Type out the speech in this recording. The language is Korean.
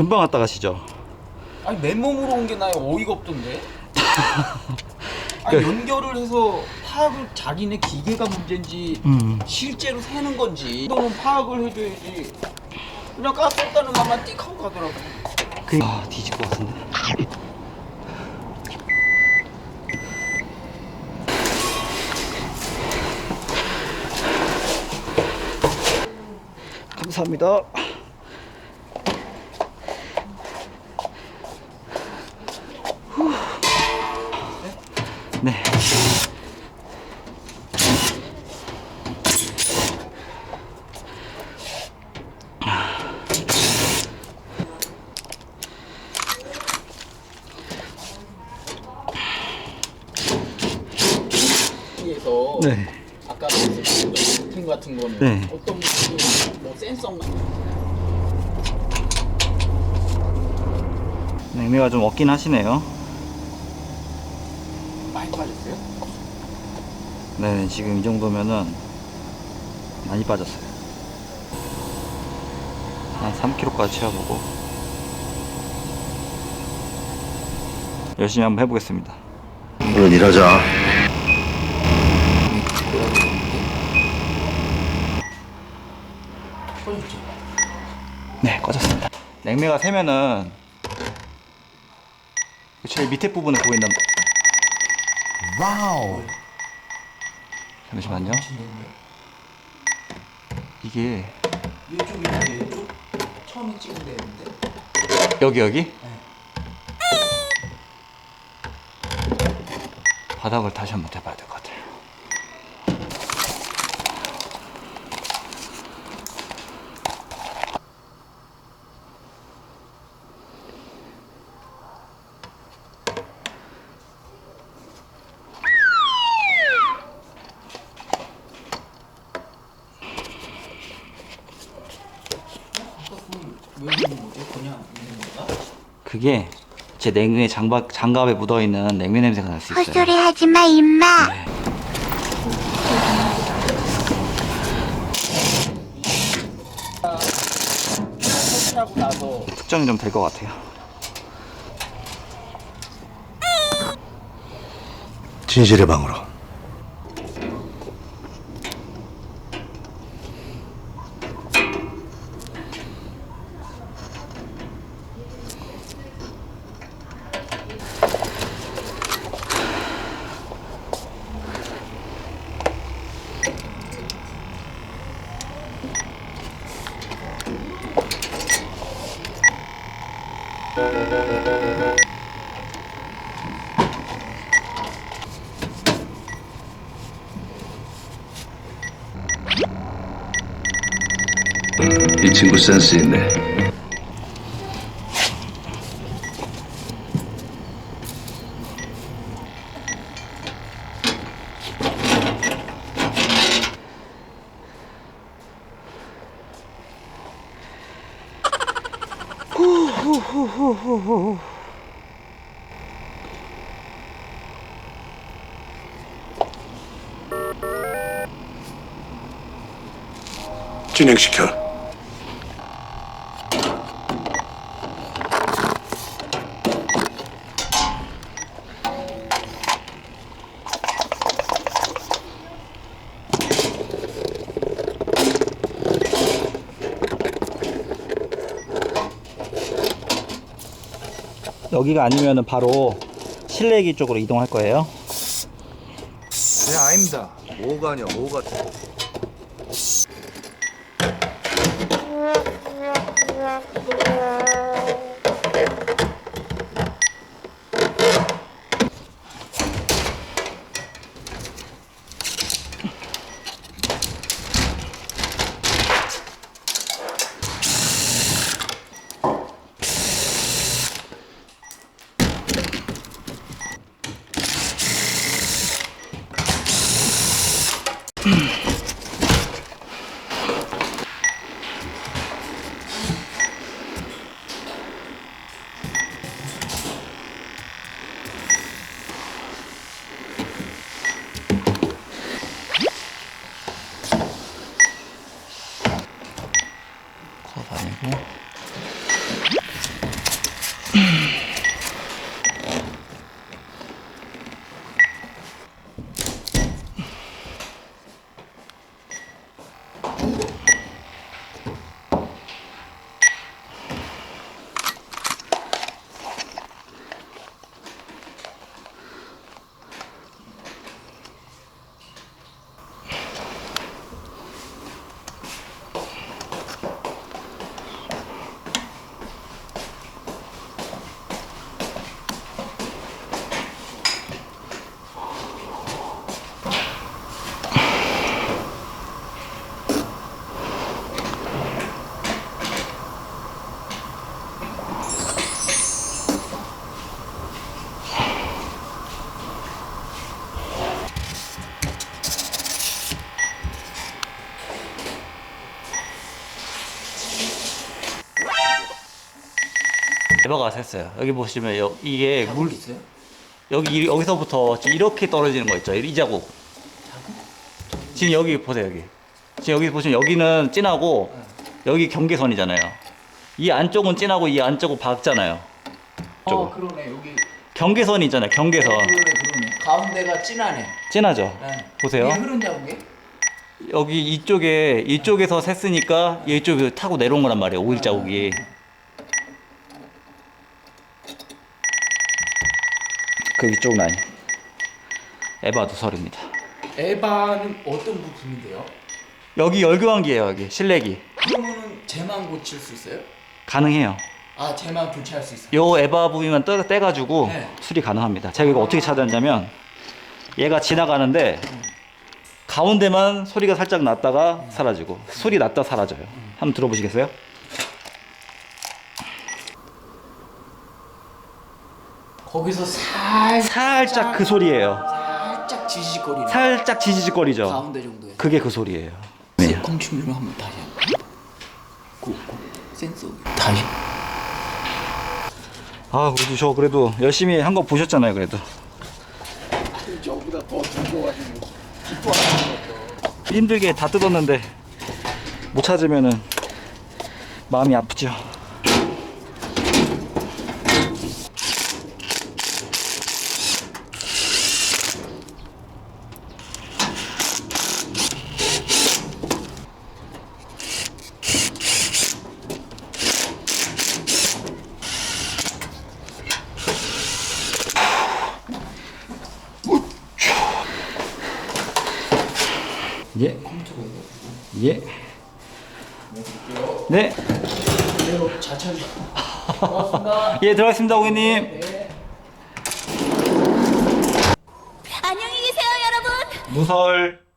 금방 왔다 가시죠. 아니 맨몸으로 온 게 나야 어이가 없던데. 아니 그- 연결을 해서 파악을 자기네 기계가 문제인지 음. 실제로 새는 건지 너는 파악을 해줘야지. 그냥 가스없다는 말만 띡 하고 가더라고. 그... 아 뒤질 것 같은데. 감사합니다. 네. 에서 네. 아까 버튼 같은 거는 네. 어떤 뭐 센서인가? 냉매가 좀 없긴 하시네요. 네, 지금 이 정도면은 많이 빠졌어요. 한 3kg까지 채워보고 열심히 한번 해보겠습니다. 오늘 일하자. 네, 꺼졌습니다. 냉매가 세면은 그 제일 밑에 부분에 보인단 와우. 잠시만요. 이게 이쪽인데 이쪽 처음에 찍은 데였는데. 여기 여기? 바닥을 다시 한번 대봐야 될 것 같아요. 왜 있는 거죠? 그냥 있는 거다? 그게 제 냉매 장갑, 장갑에 묻어있는 냉매 냄새가 날 수 있어요. 헛소리 하지 마, 임마. 네. 특정이 좀 될 것 같아요. 진실의 방으로. 이 친구 센스 있네. 진행시켜. 여기가 아니면 바로 실내기 쪽으로 이동할 거예요. 네, 아닙니다. 뭐가 아니야, 뭐가. 에바가 샜어요. 여기 보시면 여, 이게 물 있어요? 여기 이- 여기서부터 지금 이렇게 떨어지는 거 있죠. 이 자국. 지금 여기 보세요 여기. 지금 여기 보시면 여기는 진하고 여기 경계선이잖아요. 이 안쪽은 진하고 이 안쪽은 밝잖아요. 어. 그러네 여기 경계선이 있잖아요. 경계선. 그러네 그러네 가운데가 진하네 진하죠. 네. 보세요. 이게 흐른 자국이? 여기 이쪽에 이쪽에서 샜으니까 이쪽에 타고 내려온 거란 말이에요. 오일 자국이. 그 위쪽 라인. 에바 누설입니다. 에바는 어떤 부품인데요? 여기 열교환기예요. 여기 실내기. 그러면은 쟤만 고칠 수 있어요? 가능해요. 아 쟤만 교체할 수 있어요? 요 에바 부위만 떼, 떼가지고 네. 수리 가능합니다. 제가 이거 어떻게 찾았냐면 얘가 지나가는데 가운데만 소리가 살짝 났다가 사라지고 소리 났다 사라져요. 한번 들어보시겠어요? 거기서 살 살짝 그 소리예요. 살짝 지지직거리네 살짝 지지직거리죠. 가운데 정도에 그게 그 소리예요. 컴퓨터 좀 한번 다시 고, 고. 센서 다시 아, 그래도 저 그래도 열심히 한 거 보셨잖아요, 그래도. 저보다 더 두꺼워가지고 힘들게 다 뜯었는데 못 찾으면은 마음이 아프죠. 예. 예. 네. 그대로 잘 찾으 고맙습니다 예, 들어가겠습니다, 고객님. 안녕히 계세요, 여러분. 무설.